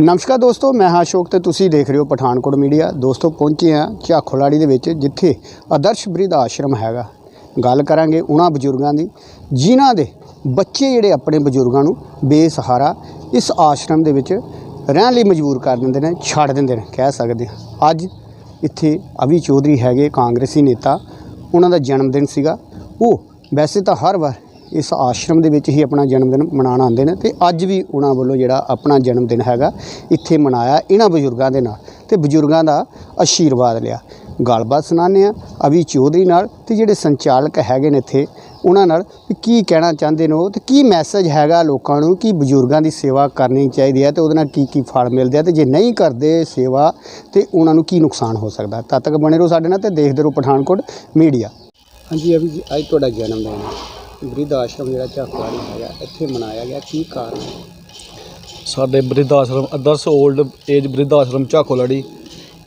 ਨਮਸਕਾਰ ਦੋਸਤੋ, ਮੈਂ ਹਾਂ ਅਸ਼ੋਕ ਤੇ ਤੁਸੀਂ ਦੇਖ ਰਹੇ ਹੋ ਪਠਾਨਕੋਟ ਮੀਡੀਆ। ਦੋਸਤੋ, ਪਹੁੰਚੇ ਆ ਝਾਖੋਲਾੜੀ ਦੇ ਵਿੱਚ, ਜਿੱਥੇ ਆਦਰਸ਼ ਬ੍ਰਿਧ ਆਸ਼ਰਮ ਹੈਗਾ। ਗੱਲ ਕਰਾਂਗੇ ਉਹਨਾਂ ਬਜ਼ੁਰਗਾਂ ਦੀ, ਜਿਨ੍ਹਾਂ ਦੇ ਬੱਚੇ ਜਿਹੜੇ ਆਪਣੇ ਬਜ਼ੁਰਗਾਂ ਨੂੰ ਬੇਸਹਾਰਾ ਇਸ ਆਸ਼ਰਮ ਦੇ ਵਿੱਚ ਰਹਿਣ ਲਈ ਮਜਬੂਰ ਕਰ ਦਿੰਦੇ ਨੇ, ਛੱਡ ਦਿੰਦੇ ਨੇ, ਕਹਿ ਸਕਦੇ ਹਾਂ। ਅੱਜ ਇੱਥੇ ਅਵੀ ਚੌਧਰੀ ਹੈਗੇ ਕਾਂਗਰਸੀ ਨੇਤਾ ਉਹਨਾਂ ਦਾ ਜਨਮ ਦਿਨ ਸੀਗਾ। ਉਹ ਵੈਸੇ ਤਾਂ ਹਰ ਵਾਰ ਇਸ ਆਸ਼ਰਮ ਦੇ ਵਿੱਚ ਹੀ ਆਪਣਾ ਜਨਮ ਦਿਨ ਮਨਾਉਣ ਆਉਂਦੇ ਨੇ ਤੇ ਅੱਜ ਵੀ ਉਹਨਾਂ ਵੱਲੋਂ ਜਿਹੜਾ ਆਪਣਾ ਜਨਮ ਦਿਨ ਹੈਗਾ, ਇੱਥੇ ਮਨਾਇਆ ਇਹਨਾਂ ਬਜ਼ੁਰਗਾਂ ਦੇ ਨਾਲ ਤੇ ਬਜ਼ੁਰਗਾਂ ਦਾ ਆਸ਼ੀਰਵਾਦ ਲਿਆ। ਗੱਲਬਾਤ ਸੁਣਾਉਂਦੇ ਆ ਅਵੀ ਚੌਧਰੀ ਨਾਲ ਤੇ ਜਿਹੜੇ ਸੰਚਾਲਕ ਹੈਗੇ ਨੇ ਇੱਥੇ, ਉਹਨਾਂ ਨਾਲ ਵੀ ਕੀ ਕਹਿਣਾ ਚਾਹੁੰਦੇ ਨੇ ਉਹ ਤੇ ਕੀ ਮੈਸੇਜ ਹੈਗਾ ਲੋਕਾਂ ਨੂੰ, ਕਿ ਬਜ਼ੁਰਗਾਂ ਦੀ ਸੇਵਾ ਕਰਨੀ ਚਾਹੀਦੀ ਹੈ ਤੇ ਉਹਦੇ ਨਾਲ ਕੀ ਕੀ ਫਲ ਮਿਲਦੇ ਆ ਤੇ ਜੇ ਨਹੀਂ ਕਰਦੇ ਸੇਵਾ ਤੇ ਉਹਨਾਂ ਨੂੰ ਕੀ ਨੁਕਸਾਨ ਹੋ ਸਕਦਾ। ਤਦ ਤੱਕ ਬਣੇ ਰਹੋ ਸਾਡੇ ਨਾਲ ਤੇ ਦੇਖਦੇ ਰਹੋ ਪਠਾਨਕੋਟ ਮੀਡੀਆ। ਹਾਂਜੀ ਅਭੀ ਜੀ, ਅੱਜ ਤੁਹਾਡਾ ਜਨਮ ਦਿਨ ਹੈ। ਬ੍ਰਿਧ ਆਸ਼ਰਮ ਜਿਹੜਾ ਝਾਕਵਾੜੀ ਹੈਗਾ, ਇੱਥੇ ਮਨਾਇਆ ਗਿਆ। ਕੀ ਕਾਰਨ ਹੈ? ਸਾਡੇ ਬ੍ਰਿਧ ਆਸ਼ਰਮ, ਆਦਰਸ਼ 올ਡ ਏਜ ਬ੍ਰਿਧ ਆਸ਼ਰਮ ਝਾਕੋਲੜੀ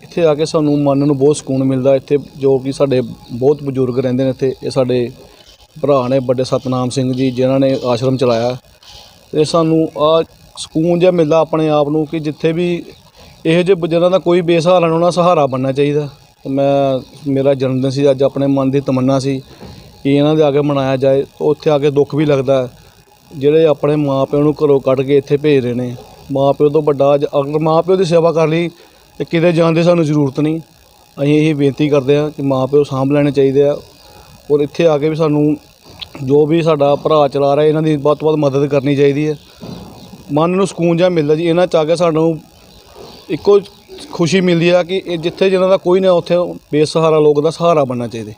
ਇੱਥੇ ਆ ਕੇ ਸਾਨੂੰ ਮਨ ਨੂੰ ਬਹੁਤ ਸਕੂਨ ਮਿਲਦਾ। ਇੱਥੇ ਜੋ ਕਿ ਸਾਡੇ ਬਹੁਤ ਬਜ਼ੁਰਗ ਰਹਿੰਦੇ ਨੇ ਇੱਥੇ, ਇਹ ਸਾਡੇ ਭਰਾ ਨੇ, ਵੱਡੇ ਸਤਨਾਮ ਸਿੰਘ ਜੀ, ਜਿਨ੍ਹਾਂ ਨੇ ਆਸ਼ਰਮ ਚਲਾਇਆ। ਤੇ ਸਾਨੂੰ ਆ ਸਕੂਨ ਜਿਹਾ ਮਿਲਦਾ ਆਪਣੇ ਆਪ ਨੂੰ ਕਿ ਜਿੱਥੇ ਵੀ ਇਹੋ ਜਿਹੇ ਜਿਹਨਾਂ ਦਾ ਕੋਈ ਬੇਸਹਾਰਾ ਨਹੀਂ ਉਹਨਾਂ ਦਾ ਸਹਾਰਾ ਬਣਨਾ ਚਾਹੀਦਾ। ਮੈਂ, ਮੇਰਾ ਜਨਮ ਦਿਨ ਸੀ, ਅੱਜ ਆਪਣੇ ਮਨ ਦੀ ਤਮੰਨਾ ਸੀ। ਕਿ ਇਹਨਾਂ ਦੇ ਆ ਕੇ ਮਨਾਇਆ ਜਾਏ, ਉੱਥੇ ਆ ਕੇ ਦੁੱਖ ਵੀ ਲੱਗਦਾ ਜਿਹੜੇ ਆਪਣੇ ਮਾਂ ਪਿਓ ਨੂੰ ਘਰੋਂ ਕੱਢ ਕੇ ਇੱਥੇ ਭੇਜ ਰਹੇ ਨੇ ਮਾਂ ਪਿਓ ਤੋਂ ਵੱਡਾ ਅਗਰ ਮਾਂ ਪਿਓ ਦੀ ਸੇਵਾ ਕਰ ਲਈ, ਤੇ ਕਿਤੇ ਜਾਣ ਦੀ ਸਾਨੂੰ ਜ਼ਰੂਰਤ ਨਹੀਂ। ਅਸੀਂ ਇਹ ਬੇਨਤੀ ਕਰਦੇ ਹਾਂ ਕਿ ਮਾਂ ਪਿਓ ਸਾਂਭ ਲੈਣੇ ਚਾਹੀਦੇ ਆ, ਔਰ ਇੱਥੇ ਆ ਕੇ ਵੀ ਸਾਨੂੰ ਜੋ ਵੀ ਸਾਡਾ ਭਰਾ ਚਲਾ ਰਿਹਾ, ਇਹਨਾਂ ਦੀ ਵੱਧ ਤੋਂ ਵੱਧ ਮਦਦ ਕਰਨੀ ਚਾਹੀਦੀ ਹੈ। ਮਨ ਨੂੰ ਸਕੂਨ ਜਿਹਾ ਮਿਲਦਾ ਜੀ, ਇਹਨਾਂ ਚ ਆ ਕੇ ਸਾਨੂੰ ਇੱਕੋ ਖੁਸ਼ੀ ਮਿਲਦੀ ਆ ਕਿ ਇਹ ਜਿੱਥੇ ਜਿਹਨਾਂ ਦਾ ਕੋਈ ਨਾ ਉੱਥੇ ਬੇਸਹਾਰਾ ਲੋਕ ਦਾ ਸਹਾਰਾ ਬਣਨਾ ਚਾਹੀਦਾ।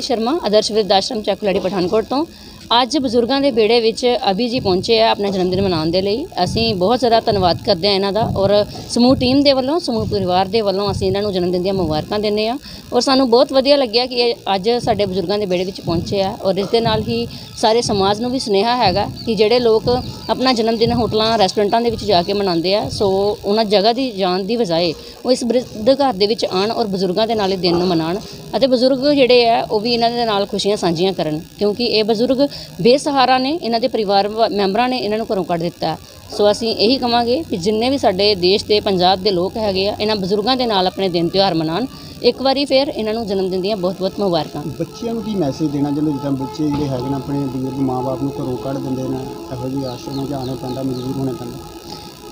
ਸ਼ਰਮਾ ਆਦਰਸ਼ ਵਿਰਧ ਆਸ਼ਰਮ ਚੱਕਲੜੀ ਪਠਾਨਕੋਟ ਤੋਂ। ਅੱਜ ਬਜ਼ੁਰਗਾਂ ਦੇ ਬੇੜੇ ਵਿੱਚ ਅਭੀ ਜੀ ਪਹੁੰਚੇ ਆ ਆਪਣਾ ਜਨਮ ਦਿਨ ਮਨਾਉਣ ਦੇ ਲਈ। ਅਸੀਂ ਬਹੁਤ ਜ਼ਿਆਦਾ ਧੰਨਵਾਦ ਕਰਦੇ ਆ ਇਹਨਾਂ ਦਾ ਔਰ ਸਮੂਹ ਟੀਮ ਦੇ ਵੱਲੋਂ, ਸਮੂਹ ਪਰਿਵਾਰ ਦੇ ਵੱਲੋਂ ਅਸੀਂ ਇਹਨਾਂ ਨੂੰ ਜਨਮ ਦਿਨ ਦੀਆਂ ਮੁਬਾਰਕਾਂ ਦਿੰਦੇ ਆ ਔਰ ਸਾਨੂੰ ਬਹੁਤ ਵਧੀਆ ਲੱਗਿਆ ਕਿ ਇਹ ਅੱਜ ਸਾਡੇ ਬਜ਼ੁਰਗਾਂ ਦੇ ਬੇੜੇ ਵਿੱਚ ਪਹੁੰਚੇ ਆ ਔਰ ਇਸ ਦੇ ਨਾਲ ਹੀ ਸਾਰੇ ਸਮਾਜ ਨੂੰ ਵੀ ਸੁਨੇਹਾ ਹੈਗਾ ਕਿ ਜਿਹੜੇ ਲੋਕ ਆਪਣਾ ਜਨਮ ਦਿਨ ਹੋਟਲਾਂ, ਰੈਸਟੋਰੈਂਟਾਂ ਦੇ ਵਿੱਚ ਜਾ ਕੇ ਮਨਾਉਂਦੇ ਆ, ਸੋ ਉਹਨਾਂ ਜਗ੍ਹਾ ਦੀ ਜਾਣ ਦੀ ਬਜਾਏ ਉਹ ਇਸ ਬ੍ਰਿਧ ਘਰ ਦੇ ਵਿੱਚ ਆਣ ਔਰ ਬਜ਼ੁਰਗਾਂ ਦੇ ਨਾਲ ਇਹ ਦਿਨ ਨੂੰ ਮਨਾਉਣ ਅਤੇ ਬਜ਼ੁਰਗ ਜਿਹੜੇ ਆ ਉਹ ਵੀ ਇਹਨਾਂ ਦੇ ਨਾਲ ਖੁਸ਼ੀਆਂ ਸਾਂਝੀਆਂ ਕਰਨ ਕਿਉਂਕਿ ਇਹ ਬਜ਼ੁਰਗ ਬੇਸਹਾਰਾ ਨੇ ਇਹਨਾਂ ਦੇ ਪਰਿਵਾਰ ਮੈਂਬਰਾਂ ਨੇ ਇਹਨਾਂ ਨੂੰ ਘਰੋਂ ਕੱਢ ਦਿੱਤਾ। ਸੋ ਅਸੀਂ ਇਹੀ ਕਵਾਂਗੇ ਕਿ ਜਿੰਨੇ ਵੀ ਸਾਡੇ ਦੇਸ਼ ਦੇ ਪੰਜਾਬ ਦੇ ਲੋਕ ਹੈਗੇ ਆ ਇਹਨਾਂ ਬਜ਼ੁਰਗਾਂ ਦੇ ਨਾਲ ਆਪਣੇ ਦਿਨ ਤਿਉਹਾਰ ਮਨਾਉਣ। ਇੱਕ ਵਾਰੀ ਫਿਰ ਇਹਨਾਂ ਨੂੰ ਜਨਮ ਦਿਨ ਦੀਆਂ ਬਹੁਤ-ਬਹੁਤ ਮੁਬਾਰਕਾਂ। ਬੱਚਿਆਂ ਨੂੰ ਕੀ ਮੈਸੇਜ ਦੇਣਾ ਚਾਹੁੰਦੇ ਜਿੱਦਾਂ ਬੱਚੇ ਜਿਹੜੇ ਹੈਗੇ ਨੇ ਆਪਣੇ ਬਜ਼ੁਰਗ ਮਾਪੇ ਨੂੰ ਘਰੋਂ ਕੱਢ ਦਿੰਦੇ ਨੇ ਇਹੋ ਜਿਹੇ ਆਸ਼ਰਮਾਂ ਆਉਣਾ ਪੈਂਦਾ ਮਜਬੂਰ ਹੋਣਾ ਪੈਂਦਾ?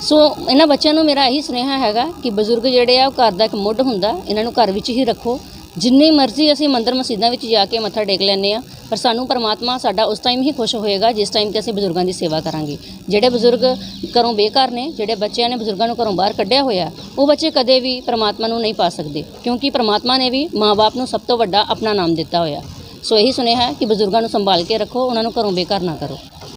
ਸੋ ਇਹਨਾਂ ਬੱਚਿਆਂ ਨੂੰ ਮੇਰਾ ਇਹੀ ਸੁਨੇਹਾ ਹੈਗਾ ਕਿ ਬਜ਼ੁਰਗ ਜਿਹੜੇ ਆ ਉਹ ਘਰ ਦਾ ਇੱਕ ਮੁੱਢ ਹੁੰਦਾ ਇਹਨਾਂ ਨੂੰ ਘਰ ਵਿੱਚ ਹੀ ਰੱਖੋ। ਜਿੰਨੀ ਮਰਜ਼ੀ ਅਸੀਂ ਮੰਦਰ ਮਸਜਿਦਾਂ ਵਿੱਚ ਜਾ ਕੇ ਮੱਥਾ ਟੇਕ ਲੈਂਦੇ ਆ ਪਰ ਸਾਨੂੰ ਪਰਮਾਤਮਾ ਸਾਡਾ ਉਸ ਟਾਈਮ ਹੀ ਖੁਸ਼ ਹੋਏਗਾ, ਜਿਸ ਟਾਈਮ ਤੇ ਅਸੀਂ ਬਜ਼ੁਰਗਾਂ ਦੀ ਸੇਵਾ ਕਰਾਂਗੇ। ਜਿਹੜੇ ਬਜ਼ੁਰਗ ਘਰੋਂ ਬੇਘਰ ਨੇ, ਜਿਹੜੇ ਬੱਚਿਆਂ ਨੇ ਬਜ਼ੁਰਗਾਂ ਨੂੰ ਘਰੋਂ ਬਾਹਰ ਕੱਢਿਆ ਹੋਇਆ, ਉਹ ਬੱਚੇ ਕਦੇ ਵੀ ਪਰਮਾਤਮਾ ਨੂੰ ਨਹੀਂ ਪਾ ਸਕਦੇ, ਕਿਉਂਕਿ ਪਰਮਾਤਮਾ ਨੇ ਵੀ ਮਾਂ-ਬਾਪ ਨੂੰ ਸਭ ਤੋਂ ਵੱਡਾ ਆਪਣਾ ਨਾਮ ਦਿੱਤਾ ਹੋਇਆ। ਸੋ ਇਹੀ ਸੁਨੇਹਾ ਹੈ ਕਿ ਬਜ਼ੁਰਗਾਂ ਨੂੰ ਸੰਭਾਲ ਕੇ ਰੱਖੋ, ਉਹਨਾਂ ਨੂੰ ਘਰੋਂ ਬੇਘਰ ਨਾ ਕਰੋ।